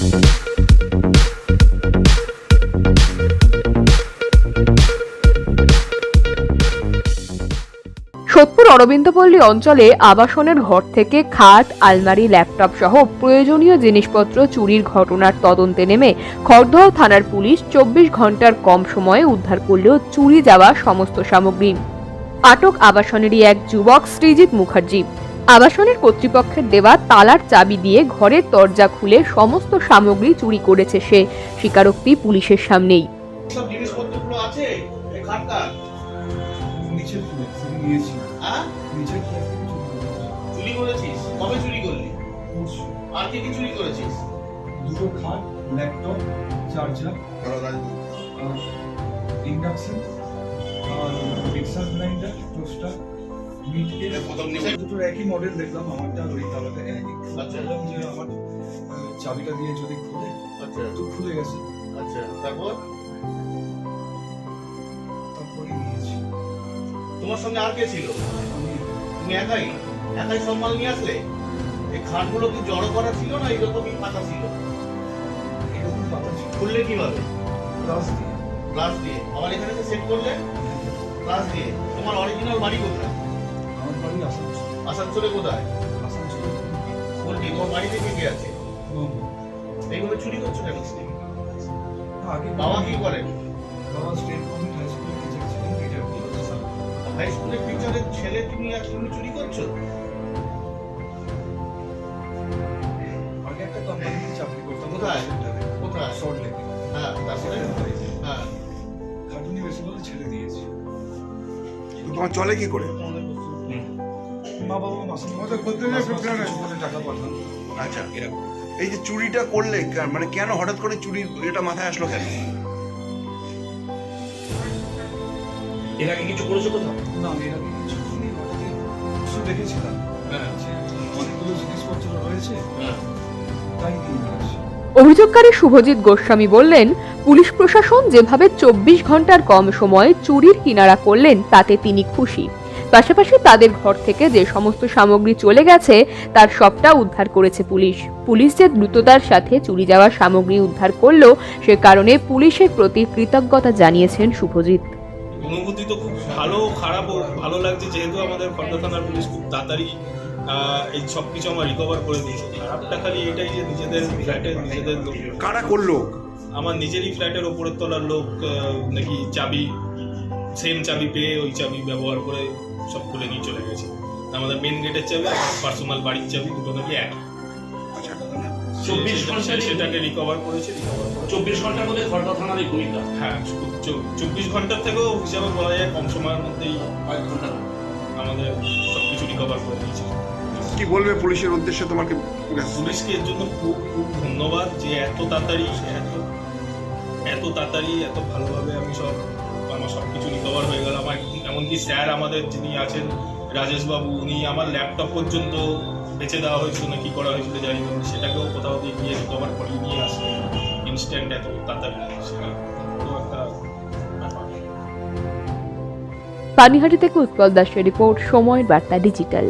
সোদপুর অরবিন্দপল্লী অঞ্চলে আবাসনের ঘর থেকে খাট, আলমারি, ল্যাপটপ সহ প্রয়োজনীয় জিনিসপত্র চুরির ঘটনার তদন্তে নেমে খড়দহ থানার পুলিশ চব্বিশ ঘণ্টার কম সময়ে উদ্ধার করলেও চুরি যাওয়া সমস্ত সামগ্রী। আটক আবাসনেরই এক যুবক সৃজিত মুখার্জি। আবাসনের কর্তৃপক্ষের দেওয়া তালার চাবি দিয়ে ঘরের দরজা খুলে সমস্ত সামগ্রী চুরি করেছে সে। স্বীকারোক্তি পুলিশের সামনেই। সব জিনিসপত্রগুলো আছে এই খাটটা নিচে নিয়েছি। হ্যাঁ? নিচে চুরি করেছিস? কবে চুরি করলি? আর কি কি চুরি করেছিস? দুটো খাট ল্যাপটপ চার্জার ইন্ডাকশন আর মিক্সার গ্রাইন্ডার টোস্টার দুটোর একই মডেল দেখলাম আমারটা ওই তালাতে আচ্ছা। যে আমার চাবিটা দিয়ে যদি খুলে আচ্ছা। তো খুলে গেছে। আচ্ছা তারপর? তারপরে নিয়েছি। তোমার সঙ্গে আর কে ছিল? তুমি একাই? একাই সব মাল নিয়ে আসলে? এই খাটগুলো কি জড়ো করা ছিল না এরকমই পাতা ছিল? এরকম পাতা ছিল। খুললে কীভাবে? গ্লাস দিয়ে। গ্লাস দিয়ে। আবার এখানে সেট করলে? গ্লাস দিয়ে। তোমার অরিজিনাল বাড়ি কোথায়? আসানসোল। আসানসোলে কোথায়? আসানসোল। বলছি তোমার বাড়িতে কে কে আছে? এইভাবে চুরি করছ কেন? আগে বাবা কি করেন? বাবা স্টেট গভর্নমেন্ট হাই স্কুলের টিচার ছিলেন করেছেন হাই স্কুলের টিচারের ছেলে তুমি আর তুমি চুরি করছ? আগে একটা কোম্পানিতে চাকরি করতাম কোথায়? কোথায়? শর্ট লেগে হ্যাঁ তারপরে হ্যাঁ। খাটুনি বেশি বলে ছেড়ে দিয়েছি। তোমার চলে কি করে? মা বাবা মাসে মাসে মাসে মাসে করে টাকা পাঠান। আচ্ছা এই যে চুরিটা করলে মানে কেন হঠাৎ করে চুরির এটা মাথায় আসলো কেন? এর আগে কিছু করেছ কোথাও? না এর আগে কিছু কিছু দেখেছিলাম। হ্যাঁ। অনেকগুলো জিনিসপত্র রয়েছে। হ্যাঁ। তাই নিয়ে অভিযোগকারী শুভজিৎ গোস্বামী বললেন পুলিশ প্রশাসন যেভাবে চব্বিশ ঘণ্টার কম সময়ে চুরির কিনারা করলেন তাতে তিনি খুশি। পাশাপাশি তাদের ঘর থেকে যে সমস্ত সামগ্রী চলে গেছে তার সবটা উদ্ধার করেছে পুলিশ। পুলিশ যে দ্রুততার সাথে চুরি যাওয়া সামগ্রী উদ্ধার করল সে কারণে পুলিশের প্রতি কৃতজ্ঞতা জানিয়েছেন শুভজিৎ। অনুভূতি তো খুব ভালো খারাপও ভালো লাগছে যেহেতু আমাদের খন্ড থানার পুলিশ খুব তাড়াতাড়ি এই সব কিছু আমার রিকভার করে দিয়েছে। খারাপটা খালি এটাই যে নিজেদের ফ্ল্যাটের নিজেদের লোক কারা করল? আমার নিজেরই ফ্ল্যাটের ওপরের তলার লোক নাকি চাবি সেম চাবি পেয়ে ওই চাবি ব্যবহার করে সব খুলে নিয়ে চলে গেছে। আমাদের মেন গেটের চাবি আর পার্সোনাল বাড়ির চাবি দুটো নাকি এক। চব্বিশ সে- সেটাকে রিকভার করেছে রিকভার চব্বিশ ঘণ্টার মধ্যে খড়দা থানার ভূমিকা হ্যাঁ চব্বিশ ঘণ্টার থেকেও হিসাবে বলা যায় কম সময়ের মধ্যেই কয়েক ঘণ্টা আমাদের সবকিছু রিকভার করে দিয়েছে। কি বলবে পুলিশের উদ্দেশ্যে তোমাকে পুলিশকে এর জন্য খুব খুব ধন্যবাদ যে এত তাড়াতাড়ি এত এত তাড়াতাড়ি এত ভালোভাবে আমি সব আমার সব কিছু রিকভার হয়ে গেল। আমার এমনকি স্যার আমাদের যিনি আছেন রাজেশ বাবু উনি আমার ল্যাপটপ পর্যন্ত বেঁচে দেওয়া হয়েছিল না, কি করা হয়েছিল জানি না সেটাকেও কোথাও দিয়ে গিয়ে রিকভার করে নিয়ে আসে। ইনস্ট্যান্ট এত তাড়াতাড়ি সেটা একটা পানিহাটি থেকে উৎপল দাসের রিপোর্ট, সময়ের বার্তা ডিজিটাল